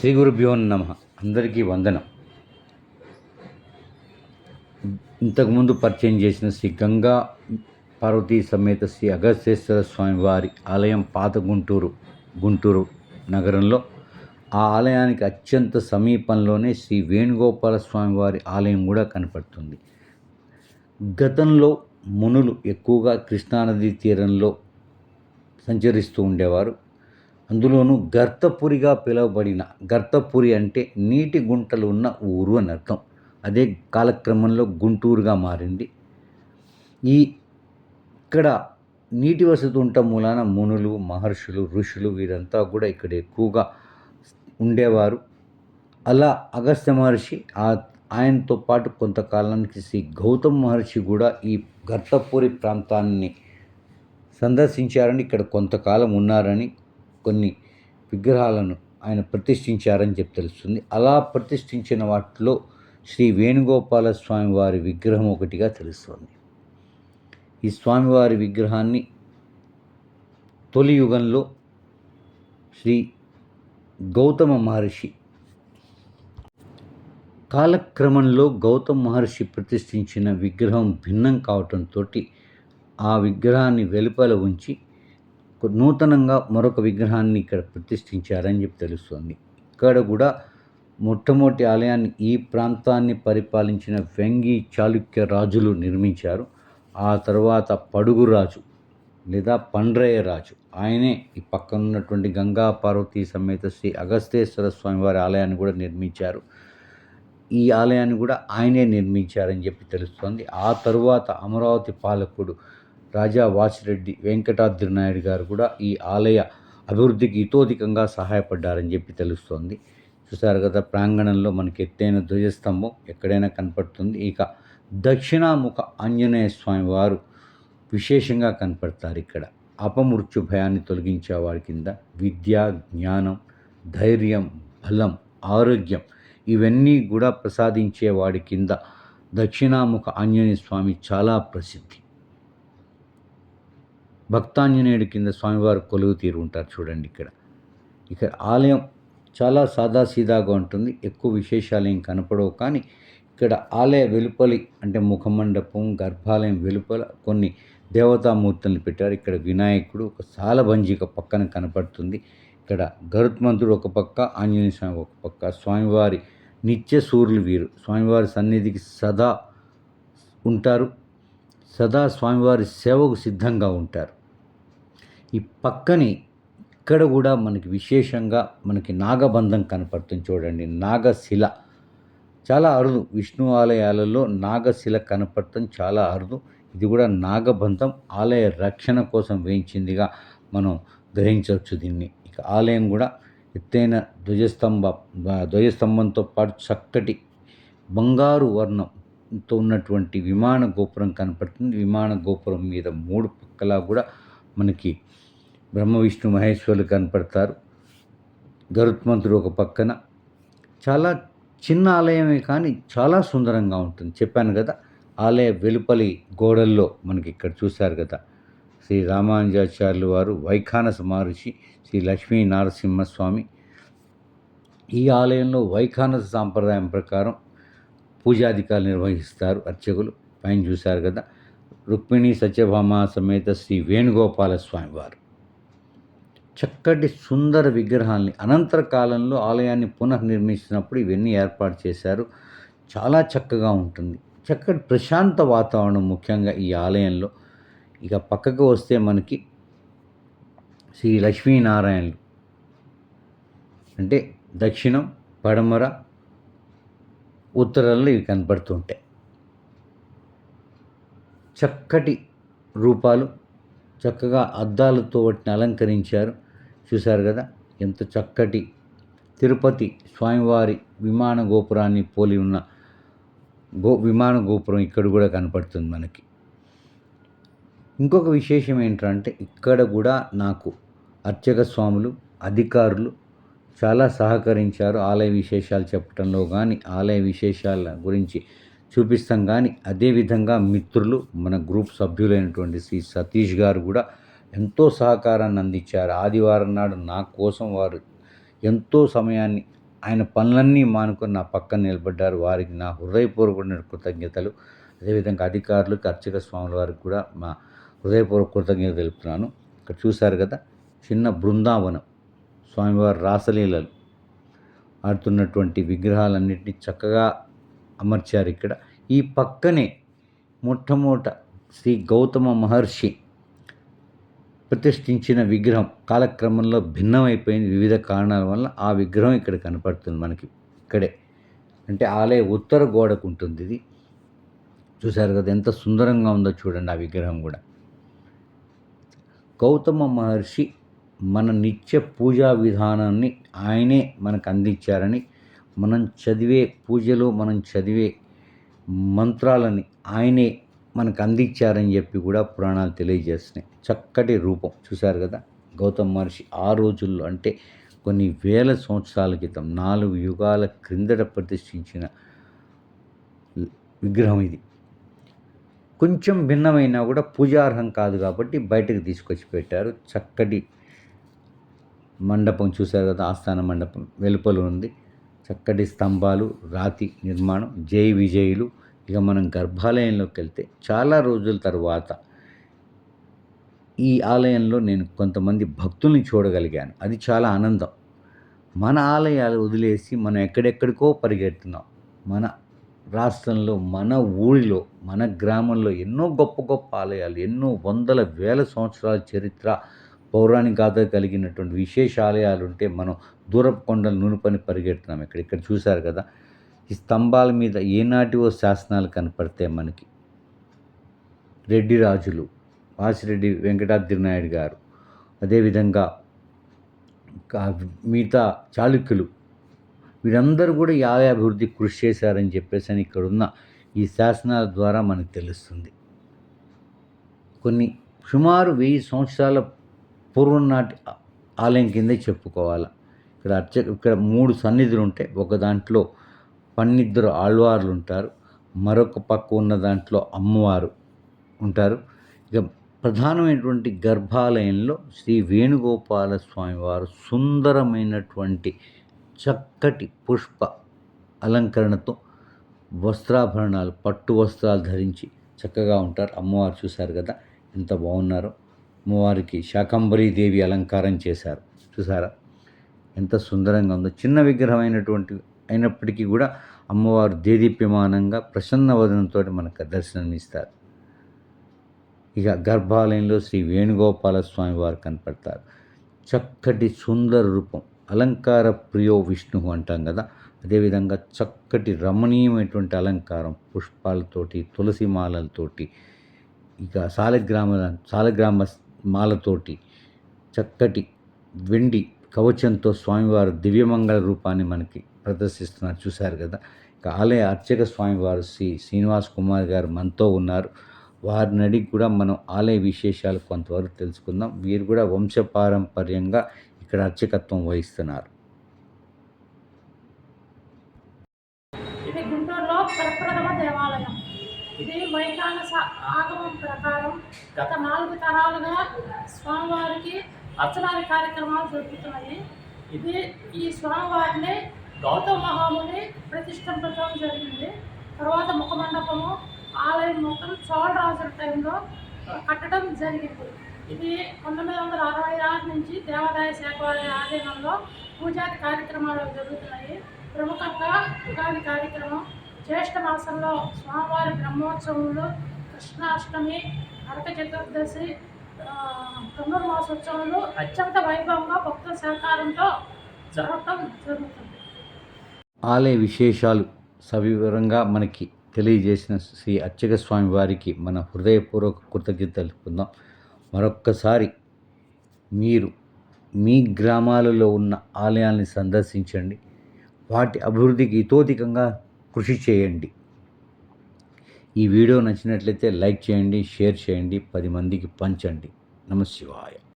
శ్రీ గురుభ్యో నమ. అందరికీ వందనం. ఇంతకుముందు పరిచయం చేసిన శ్రీ గంగా పార్వతీ సమేత శ్రీ అగస్తేశ్వర స్వామి వారి ఆలయం పాత గుంటూరు గుంటూరు నగరంలో. ఆ ఆలయానికి అత్యంత సమీపంలోనే శ్రీ వేణుగోపాల స్వామి వారి ఆలయం కూడా కనపడుతుంది. గతంలో మునులు ఎక్కువగా కృష్ణానది తీరంలో సంచరిస్తూ ఉండేవారు. అందులోనూ గర్తపురిగా పిలువబడిన గర్తపురి అంటే నీటి గుంటలు ఉన్న ఊరు అని అర్థం. అదే కాలక్రమంలో గుంటూరుగా మారింది. ఈ ఇక్కడ నీటి వసతి ఉండటం మూలాన మునులు మహర్షులు ఋషులు వీరంతా కూడా ఇక్కడ ఎక్కువగా ఉండేవారు. అలా అగస్త్య మహర్షి ఆ ఆయనతో పాటు కొంతకాలానికి శ్రీ గౌతమ్ మహర్షి కూడా ఈ గర్తపురి ప్రాంతాన్ని సందర్శించారని ఇక్కడ కొంతకాలం ఉన్నారని కొన్ని విగ్రహాలను ఆయన ప్రతిష్ఠించారని చెప్పి తెలుస్తుంది. అలా ప్రతిష్ఠించిన వాటిలో శ్రీ వేణుగోపాల స్వామి వారి విగ్రహం ఒకటిగా తెలుస్తుంది. ఈ స్వామివారి విగ్రహాన్ని తొలి యుగంలో శ్రీ గౌతమ మహర్షి కాలక్రమంలో గౌతమ మహర్షి ప్రతిష్ఠించిన విగ్రహం భిన్నం కావటంతో ఆ విగ్రహాన్ని వెలుపల ఉంచి నూతనంగా మరొక విగ్రహాన్ని ఇక్కడ ప్రతిష్ఠించారని చెప్పి తెలుస్తుంది. ఇక్కడ కూడా మొట్టమొదటి ఆలయాన్ని ఈ ప్రాంతాన్ని పరిపాలించిన వెంగి చాళుక్య రాజులు నిర్మించారు. ఆ తర్వాత పడుగు రాజు లేదా పండ్రయ్య రాజు. ఆయనే ఈ పక్కన ఉన్నటువంటి గంగా పార్వతీ సమేత శ్రీ అగస్తేశ్వర స్వామివారి ఆలయాన్ని కూడా నిర్మించారు. ఈ ఆలయాన్ని కూడా ఆయనే నిర్మించారని చెప్పి తెలుస్తోంది. ఆ తరువాత అమరావతి పాలకుడు రాజా వాసిరెడ్డి వెంకటాద్రి నాయుడు గారు కూడా ఈ ఆలయ అభివృద్ధికి ఇతోధికంగా సహాయపడ్డారని చెప్పి తెలుస్తోంది. చూసారు కదా ప్రాంగణంలో మనకి ఎత్తైన ధ్వజస్తంభం ఎక్కడైనా కనపడుతుంది. ఇక దక్షిణాముఖ ఆంజనేయ స్వామి వారు విశేషంగా కనపడతారు ఇక్కడ. అపమృత్యు భయాన్ని తొలగించే వారి కింద విద్య జ్ఞానం ధైర్యం బలం ఆరోగ్యం ఇవన్నీ కూడా ప్రసాదించే వాడి కింద దక్షిణాముఖ ఆంజనేయ స్వామి చాలా ప్రసిద్ధి. భక్తాంజనేయుడి కింద స్వామివారు కొలువు తీరు ఉంటారు చూడండి ఇక్కడ. ఇక్కడ ఆలయం చాలా సాదాసీదాగా ఉంటుంది. ఎక్కువ విశేషాలు ఏం కనపడవు. కానీ ఇక్కడ ఆలయ వెలుపలి అంటే ముఖమండపం గర్భాలయం వెలుపల కొన్ని దేవతామూర్తులను పెట్టారు. ఇక్కడ వినాయకుడు ఒక సాలభంజిక పక్కన కనపడుతుంది. ఇక్కడ గరుత్మంతుడు ఒక పక్క ఆంజనేయ స్వామి ఒక పక్క స్వామివారి నిత్య సూర్యులు వీరు. స్వామివారి సన్నిధికి సదా ఉంటారు. సదా స్వామివారి సేవకు సిద్ధంగా ఉంటారు. ఈ పక్కని ఇక్కడ కూడా మనకి విశేషంగా మనకి నాగబంధం కనపడుతుంది చూడండి నాగశిల. చాలా అరుదు. విష్ణు ఆలయాలలో నాగశిల కనపడటం చాలా అరుదు. ఇది కూడా నాగబంధం ఆలయ రక్షణ కోసం వేయించిందిగా మనం గ్రహించవచ్చు దీన్ని. ఇక ఆలయం కూడా ఎత్తైన ధ్వజస్తంభ ధ్వజస్తంభంతో పాటు చక్కటి బంగారు వర్ణంతో ఉన్నటువంటి విమాన గోపురం కనపడుతుంది. విమాన గోపురం మీద మూడు పక్కలా కూడా మనకి బ్రహ్మ విష్ణు మహేశ్వరులు కనపడతారు. గరుత్మంతుడు ఒక పక్కన. చాలా చిన్న ఆలయమే కానీ చాలా సుందరంగా ఉంటుంది. చెప్పాను కదా ఆలయ వెలుపలి గోడల్లో మనకి ఇక్కడ చూశారు కదా శ్రీ రామానుజాచార్యులు వారు వైఖానస మహర్షి శ్రీ లక్ష్మీ నరసింహస్వామి ఈ ఆలయంలో వైఖానస సాంప్రదాయం ప్రకారం పూజాధికారులు నిర్వహిస్తారు అర్చకులు. పైన చూశారు కదా రుక్మిణి సత్యభామ సమేత శ్రీ వేణుగోపాల స్వామి వారు చక్కటి సుందర విగ్రహాల్ని అనంతర కాలంలో ఆలయాన్ని పునర్నిర్మించినప్పుడు ఇవన్నీ ఏర్పాటు చేశారు. చాలా చక్కగా ఉంటుంది. చక్కటి ప్రశాంత వాతావరణం ముఖ్యంగా ఈ ఆలయంలో. ఇక పక్కకు వస్తే మనకి శ్రీ లక్ష్మీనారాయణులు. అంటే దక్షిణం పడమర ఉత్తరంలో ఇవి కనపడుతుంటాయి చక్కటి రూపాలు చక్కగా అద్దాలతో వాటిని అలంకరించారు. చూశారు కదా ఎంత చక్కటి తిరుపతి స్వామివారి విమాన గోపురాన్ని పోలి ఉన్న గో విమాన గోపురం ఇక్కడ కూడా కనపడుతుంది మనకి. ఇంకొక విశేషం ఏంటంటే ఇక్కడ కూడా నాకు అర్చక స్వాములు అధికారులు చాలా సహకరించారు. ఆలయ విశేషాలు చెప్పడంలో కానీ ఆలయ విశేషాల గురించి చూపిస్తాం కానీ అదేవిధంగా మిత్రులు మన గ్రూప్ సభ్యులైనటువంటి శ్రీ సతీష్ గారు కూడా ఎంతో సహకారాన్ని అందించారు. ఆదివారం నాడు నా కోసం వారు ఎంతో సమయాన్ని ఆయన పనులన్నీ మానుకొని నా పక్కన నిలబడ్డారు. వారికి నా హృదయపూర్వక కృతజ్ఞతలు. అదేవిధంగా అధికారులకు అర్చక స్వాముల వారికి కూడా మా హృదయపూర్వక కృతజ్ఞతలు తెలుపుతున్నాను. ఇక్కడ చూశారు కదా చిన్న బృందావనం స్వామివారి రాసలీలలు ఆడుతున్నటువంటి విగ్రహాలన్నింటినీ చక్కగా అమర్చారు ఇక్కడ. ఈ పక్కనే మొట్టమొదట శ్రీ గౌతమ మహర్షి ప్రతిష్ఠించిన విగ్రహం కాలక్రమంలో భిన్నమైపోయింది వివిధ కారణాల వల్ల ఆ విగ్రహం ఇక్కడ కనపడుతుంది మనకి ఇక్కడే. అంటే ఆలయ ఉత్తర గోడకు ఉంటుంది ఇది. చూశారు కదా ఎంత సుందరంగా ఉందో చూడండి ఆ విగ్రహం కూడా. గౌతమ మహర్షి మన నిత్య పూజా విధానాన్ని ఆయనే మనకు అందించారని మనం చదివే పూజలు మనం చదివే మంత్రాలని ఆయనే మనకు అందించారని చెప్పి కూడా పురాణాలు తెలియజేస్తున్నాయి. చక్కటి రూపం. చూశారు కదా? గౌతమ్ మహర్షి ఆ రోజుల్లో అంటే కొన్ని వేల సంవత్సరాల క్రితం నాలుగు యుగాల క్రిందట ప్రతిష్ఠించిన విగ్రహం ఇది. కొంచెం భిన్నమైనా కూడా పూజార్హం కాదు కాబట్టి బయటకు తీసుకొచ్చి పెట్టారు. చక్కటి మండపం చూశారు కదా? ఆస్థాన మండపం. వెలుపల ఉంది. చక్కటి స్తంభాలు రాతి నిర్మాణం జై విజయులు. ఇక మనం గర్భాలయంలోకి వెళ్తే చాలా రోజుల తర్వాత ఈ ఆలయంలో నేను కొంతమంది భక్తుల్ని చూడగలిగాను. అది చాలా ఆనందం. మన ఆలయాలు వదిలేసి మనం ఎక్కడెక్కడికో పరిగెడుతున్నాం. మన రాష్ట్రంలో మన ఊరిలో మన గ్రామంలో ఎన్నో గొప్ప గొప్ప ఆలయాలు ఎన్నో వందల వేల సంవత్సరాల చరిత్ర పౌరాణిక గాథ కలిగినటువంటి విశేష ఆలయాలు ఉంటే మనం దూరపు కొండలు నునుపని పరిగెడుతున్నాం. ఇక్కడ ఇక్కడ చూశారు కదా ఈ స్తంభాల మీద ఏనాటివో శాసనాలు కనపడతాయి మనకి. రెడ్డి రాజులు వాసిరెడ్డి వెంకటాద్రి నాయుడు గారు అదేవిధంగా మిగతా చాళుక్యులు వీరందరూ కూడా ఈ ఆలయ అభివృద్ధి కృషి చేశారని చెప్పేసి అని ఇక్కడున్న ఈ శాసనాల ద్వారా మనకు తెలుస్తుంది. కొన్ని సుమారు వెయ్యి సంవత్సరాల పూర్వం నాటి ఆలయం కిందే చెప్పుకోవాలి. ఇక్కడ అర్చ ఇక్కడ మూడు సన్నిధులు ఉంటాయి ఒక దాంట్లో పన్నిద్దరు ఆళ్వార్లు ఉంటారు. మరొక పక్క ఉన్న దాంట్లో అమ్మవారు ఉంటారు. ఇక ప్రధానమైనటువంటి గర్భాలయంలో శ్రీ వేణుగోపాల స్వామివారు సుందరమైనటువంటి చక్కటి పుష్ప అలంకరణతో వస్త్రాభరణాలు పట్టు వస్త్రాలు ధరించి చక్కగా ఉంటారు. అమ్మవారు చూశారు కదా ఎంత బాగున్నారో. అమ్మవారికి శాకంబరీదేవి అలంకారం చేశారు. చూసారా? ఎంత సుందరంగా ఉందో. చిన్న విగ్రహమైనటువంటి అయినప్పటికీ కూడా అమ్మవారు దేదీప్యమానంగా ప్రసన్న వదనంతో మనకు దర్శనమిస్తారు. ఇక గర్భాలయంలో శ్రీ వేణుగోపాల స్వామి వారు కనపడతారు. చక్కటి సుందర రూపం. అలంకార ప్రియో విష్ణు అంటాం కదా. అదేవిధంగా చక్కటి రమణీయమైనటువంటి అలంకారం పుష్పాలతోటి తులసి మాలలతోటి. ఇక సాలగ్రామ సాలగ్రామ మాలతోటి చక్కటి వెండి కవచంతో స్వామివారు దివ్యమంగళ రూపాన్ని మనకి ప్రదర్శిస్తున్నారు. చూశారు కదా? ఇక ఆలయ అర్చక స్వామివారు శ్రీ శ్రీనివాస్ కుమార్ గారు మనతో ఉన్నారు. వారిని అడిగి కూడా మనం ఆలయ విశేషాలు కొంతవరకు తెలుసుకుందాం. వీరు కూడా వంశపారంపర్యంగా ఇక్కడ అర్చకత్వం వహిస్తున్నారు. గత నాలుగు తరాలుగా స్వామివారికి అర్చనాది కార్యక్రమాలు జరుగుతున్నాయి ఇది ఈ స్వామివారిని గౌతమ మహాముని ప్రతిష్ఠించడం జరిగింది. తర్వాత ముఖమండపము ఆలయం మొత్తం చోళరాజుల టైంలో కట్టడం జరిగింది. ఇది పంతొమ్మిది వందల అరవై ఆరు నుంచి దేవాదాయ శాఖ వారి ఆధీనంలో పూజాది కార్యక్రమాలు జరుగుతున్నాయి. ప్రముఖంగా ఉగాది కార్యక్రమం జ్యేష్ఠ మాసంలో స్వామివారి బ్రహ్మోత్సవంలో కృష్ణాష్టమి నరక చతుర్దశి ఆ, అత్యంత వైభవంగా భక్తుల సహకారంతో జరగటం జరుగుతుంది. ఆలయ విశేషాలు సవివరంగా మనకి తెలియజేసిన శ్రీ అర్చక స్వామి వారికి మన హృదయపూర్వక కృతజ్ఞత తెలుపుకుందాం మరొక్కసారి మీరు మీ గ్రామాలలో ఉన్న ఆలయాల్ని సందర్శించండి. వాటి అభివృద్ధికి ఇతోధికంగా కృషి చేయండి. ఈ వీడియో నచ్చినట్లయితే లైక్ చేయండి షేర్ చేయండి పది మందికి పంచండి. నమశివాయ